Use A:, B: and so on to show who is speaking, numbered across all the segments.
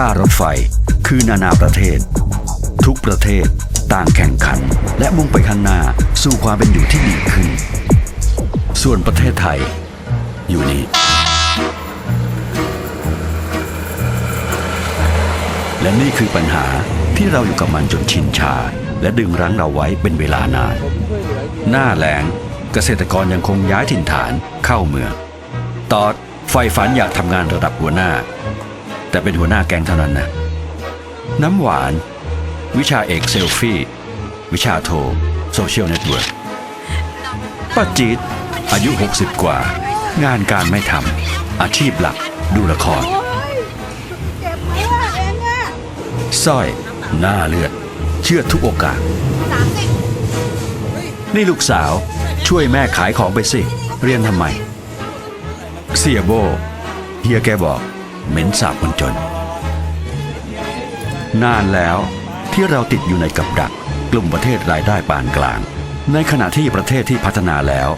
A: ท่ารถไฟ คือนานาประเทศ ทุกประเทศต่างแข่งขัน และมุ่งไปข้างหน้าสู่ความเป็นอยู่ที่ดีขึ้น ส่วนประเทศไทย อยู่นี่และนี่คือปัญหาที่เราอยู่กับมันจนชินชา และดึงรั้งเราไว้เป็นเวลานาน หน้าแล้งเกษตรกรยังคงย้ายถิ่นฐานเข้าเมืองตอดไฟฝันอยากทำงานระดับหัวหน้า แต่เป็นหัวหน้าแก๊งเท่านั้นนะ น้ำหวาน วิชาเอกเซลฟี่ วิชาโทโซเชียลเน็ตเวิร์กป้าจีดอายุ 60 กว่า งานการไม่ทำอาชีพหลักดูละครสร้อย หน้าเลือด เชื่อทุกโอกาส นี่ลูกสาวช่วยแม่ขายของไปสิ เรียนทำไม เสียโบ เฮียแกบอก เหม็นสาบคนจน นานแล้วที่เราติดอยู่ในกับดักกลุ่มประเทศรายได้ปานกลาง ในขณะที่ประเทศที่พัฒนาแล้ว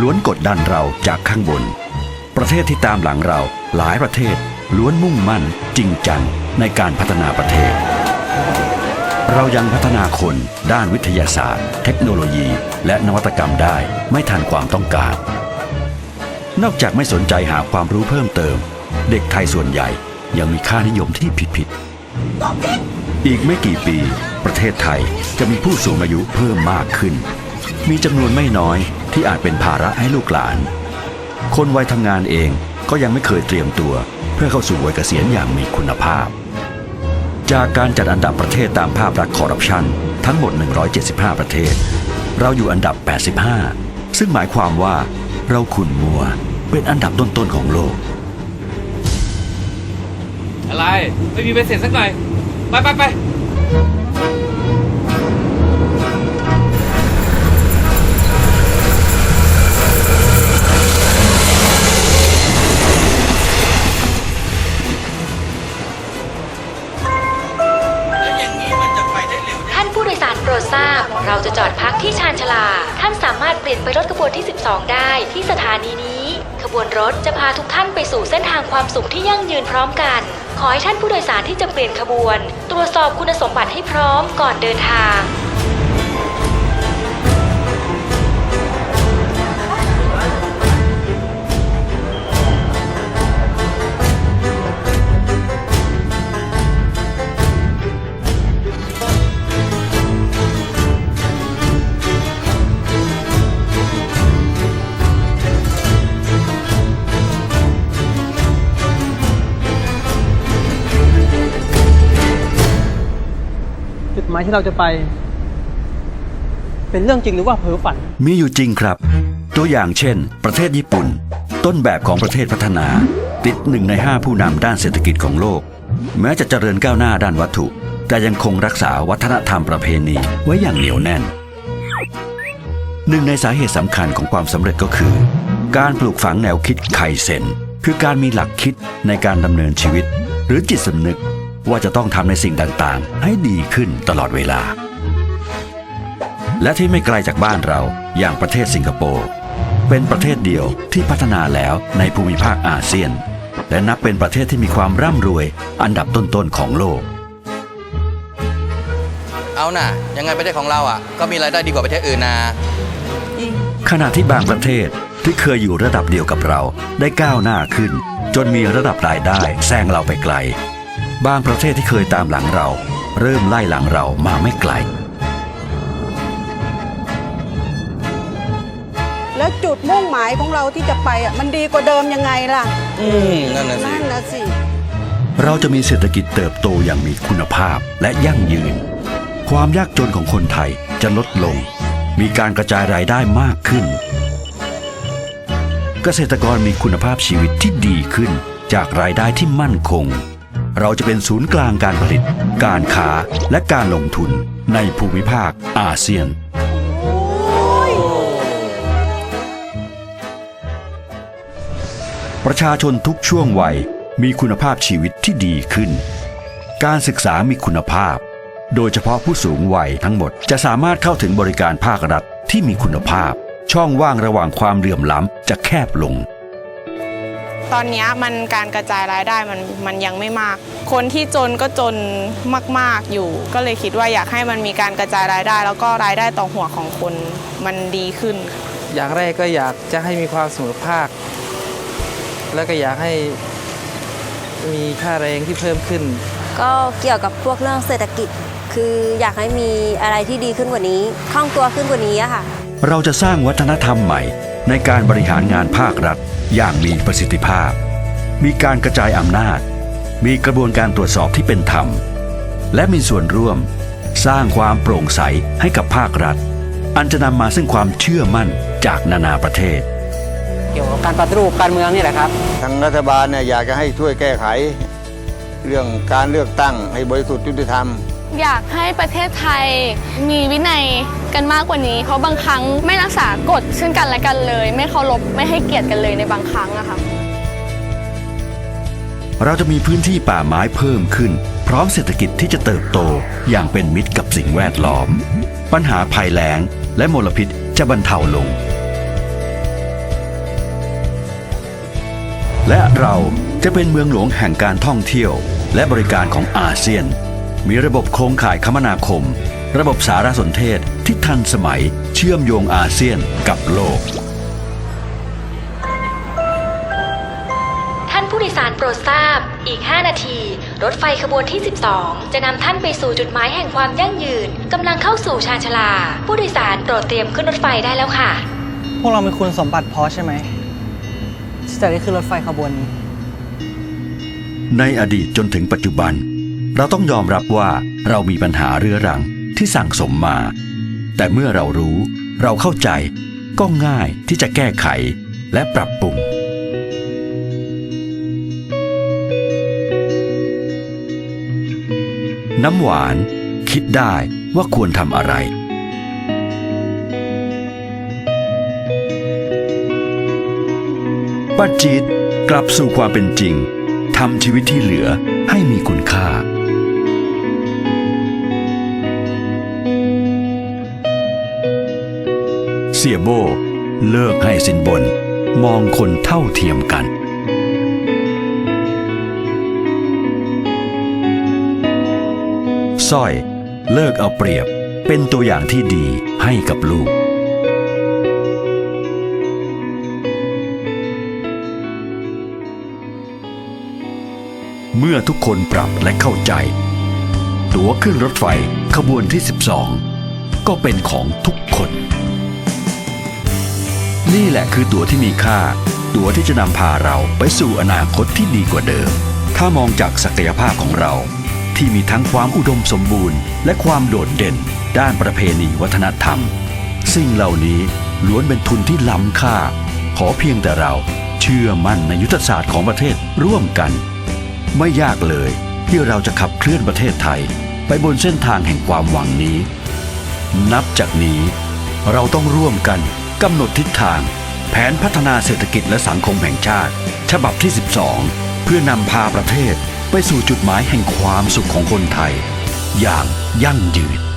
A: ล้วนกดดันเราจากข้างบน ประเทศที่ตามหลังเราหลายประเทศล้วนมุ่งมั่นจริงจังในการพัฒนาประเทศ เรายังพัฒนาคนด้านวิทยาศาสตร์ เทคโนโลยี และนวัตกรรมได้ไม่ทันความต้องการ นอกจากไม่สนใจหาความรู้เพิ่มเติม เด็กไทยส่วนใหญ่ยังมีค่านิยมที่ผิดๆ อีกไม่กี่ปี ประเทศไทยจะมีผู้สูงอายุเพิ่มมากขึ้น มีจำนวนไม่น้อยที่อาจเป็นภาระให้ลูกหลาน คนวัยทำงานเองก็ยังไม่เคยเตรียมตัว เพื่อเข้าสู่วัยเกษียณอย่างมีคุณภาพ จากการจัดอันดับประเทศตามภาพลักษณ์คอร์รัปชันทั้งหมด 175 ประเทศ เราอยู่อันดับ 85 ซึ่งหมายความว่าเราขุนมัวเป็นอันดับต้นๆของโลก
B: อะไร ไม่มีใบเสร็จสักหน่อย ไปไปไป
C: ท่านผู้โดยสารโปรดทราบ เราจะจอดพักที่ชานชาลา ท่านสามารถเปลี่ยนไปรถขบวนที่ 12 ได้ที่สถานีนี้ ขบวนรถจะพาทุกท่านไปสู่เส้นทางความสุขที่ยั่งยืนพร้อมกัน ขอให้ท่านผู้โดยสารที่จะเปลี่ยนขบวน ตรวจสอบคุณสมบัติให้พร้อมก่อนเดินทาง
D: จุดหมายที่เราจะไป เป็นเรื่องจริงหรือว่าเพ้อฝัน
A: มีอยู่จริงครับ ตัวอย่างเช่น ประเทศญี่ปุ่น ต้นแบบของประเทศพัฒนา ติดหนึ่งในห้าผู้นำด้านเศรษฐกิจของโลก แม้จะเจริญก้าวหน้าด้านวัตถุ แต่ยังคงรักษาวัฒนธรรมประเพณีไว้อย่างเหนียวแน่น หนึ่งในสาเหตุสำคัญของความสำเร็จก็คือ การปลูกฝังแนวคิดไคเซนคือการมีหลักคิดในการดำเนินชีวิต หรือจิตสำนึก ว่าจะต้องทำในสิ่งต่างๆ ให้ดีขึ้นตลอดเวลา และที่ไม่ไกลจากบ้านเราอย่างประเทศสิงคโปร์เป็นประเทศเดียวที่พัฒนาแล้วในภูมิภาคอาเซียน และนับเป็นประเทศที่มีความร่ำรวยอันดับต้นๆของโลก
E: เอาน่ะ ยังไงประเทศของเราอะ ก็มีรายได้ดีกว่าประเทศอื่นนะ
A: ขณะที่บางประเทศที่เคยอยู่ระดับเดียวกับเราได้ก้าวหน้าขึ้น จนมีระดับรายได้แซงเราไปไกล บางประเทศที่เคยตามหลังเรา เริ่มไล่หลังเรามาไม่ไกล
F: แล้วจุดมุ่งหมายของเราที่จะไปอะมันดีกว่าเดิมยังไงล่ะ
E: อืมนั่นน่ะสิ
F: นั่นนะสิ
A: เราจะมีเศรษฐกิจเติบโตอย่างมีคุณภาพและยั่งยืน ความยากจนของคนไทยจะลดลง มีการกระจายรายได้มากขึ้น เกษตรกรมีคุณภาพชีวิตที่ดีขึ้นจากรายได้ที่มั่นคง เราจะเป็นศูนย์กลางการผลิต การค้าและการลงทุนในภูมิภาคอาเซียน ประชาชนทุกช่วงวัยมีคุณภาพชีวิตที่ดีขึ้น การศึกษามีคุณภาพ โดยเฉพาะผู้สูงวัยทั้งหมดจะสามารถเข้าถึงบริการภาครัฐที่มีคุณภาพ ช่องว่างระหว่างความเหลื่อมล้ำจะแคบลง
G: ตอนเนี้ยมันการกระจายรายได้มันมันยังไม่มาก คนที่จนก็จนมาก ๆอยู่ ก็เลยคิดว่าอยากให้มันมีการกระจายรายได้ แล้วก็รายได้ต่อหัวของคนมันดีขึ้น
H: อย่างแรกก็อยากจะให้มีความเสมอภาค แล้วก็อยากให้มีค่าแรงที่เพิ่มขึ้น
I: ก็เกี่ยวกับพวกเรื่องเศรษฐกิจ คืออยากให้มีอะไรที่ดีขึ้นกว่านี้คล่องตัวขึ้นกว่านี้อะค่ะ
A: เราจะสร้างวัฒนธรรมใหม่ ในการบริหารงานภาครัฐอย่างมีประสิทธิภาพ มีการกระจายอำนาจ มีกระบวนการตรวจสอบที่เป็นธรรม และมีส่วนร่วม สร้างความโปร่งใสให้กับภาครัฐ อันจะนำมาซึ่งความเชื่อมั่นจากนานาประเทศ
D: เกี่ยวกับการปฏิรูปการเมืองนี่แหละครับ
J: ทางรัฐบาลเนี่ยอยากจะให้ช่วยแก้ไข เรื่องการเลือกตั้งให้บริสุทธิ์ยุติธรรม
K: อยากให้ประเทศไทยมีวินัย กันมากกว่านี้ เพราะบางครั้งไม่รักษากฎซึ่งกันและกันเลย ไม่เคารพไม่ให้เกียรติกันเลยในบางครั้งอะค่ะ
A: เราจะมีพื้นที่ป่าไม้เพิ่มขึ้น พร้อมเศรษฐกิจที่จะเติบโตอย่างเป็นมิตรกับสิ่งแวดล้อม ปัญหาภัยแล้งและมลพิษจะบรรเทาลง และเราจะเป็นเมืองหลวงแห่งการท่องเที่ยว และบริการของอาเซียน มีระบบโครงข่ายคมนาคม ระบบสารสนเทศที่ทันสมัยเชื่อมโยงอาเซียนกับโลก
C: ท่านผู้โดยสารโปรดทราบ อีก 5 นาที รถไฟขบวนที่ 12 จะนำท่านไปสู่จุดหมายแห่งความยั่งยืนกำลังเข้าสู่ชานชาลา ผู้โดยสารโปรดเตรียมขึ้นรถไฟได้แล้วค่ะ
D: พวกเรามีคุณสมบัติพอใช่ไหมที่จะได้ขึ้นรถไฟขบวนนี้
A: ในอดีตจนถึงปัจจุบัน เราต้องยอมรับว่าเรามีปัญหาเรื้อรัง ที่สั่งสมมา แต่เมื่อเรารู้เราเข้าใจก็ง่ายที่จะแก้ไขและปรับปรุง น้ำหวาน คิดได้ว่าควรทำอะไร ป้าจีดกลับสู่ความเป็นจริงทำชีวิตที่เหลือให้มีคุณค่า สียโบ เลิกให้สินบน มองคนเท่าเทียมกัน สร้อย เลิกเอาเปรียบเป็นตัวอย่างที่ดีให้กับลูกเมื่อทุกคนปรับและเข้าใจ ตั๋วขึ้นรถไฟขบวนที่ 12 ก็เป็นของทุกคน นี่แหละคือตั๋วที่มีค่า ตั๋วที่จะนำพาเราไปสู่อนาคตที่ดีกว่าเดิม ถ้ามองจากศักยภาพของเรา ที่มีทั้งความอุดมสมบูรณ์ และความโดดเด่น ด้านประเพณีวัฒนธรรม สิ่งเหล่านี้ล้วนเป็นทุนที่ล้ำค่า ขอเพียงแต่เราเชื่อมั่นในยุทธศาสตร์ของประเทศร่วมกัน ไม่ยากเลยที่เราจะขับเคลื่อนประเทศไทย ไปบนเส้นทางแห่งความหวังนี้ นับจากนี้เราต้องร่วมกัน กำหนดทิศทาง แผนพัฒนาเศรษฐกิจและสังคมแห่งชาติ ฉบับที่ 12 เพื่อนำพาประเทศไปสู่จุดหมายแห่งความสุขของคนไทย อย่างยั่งยืน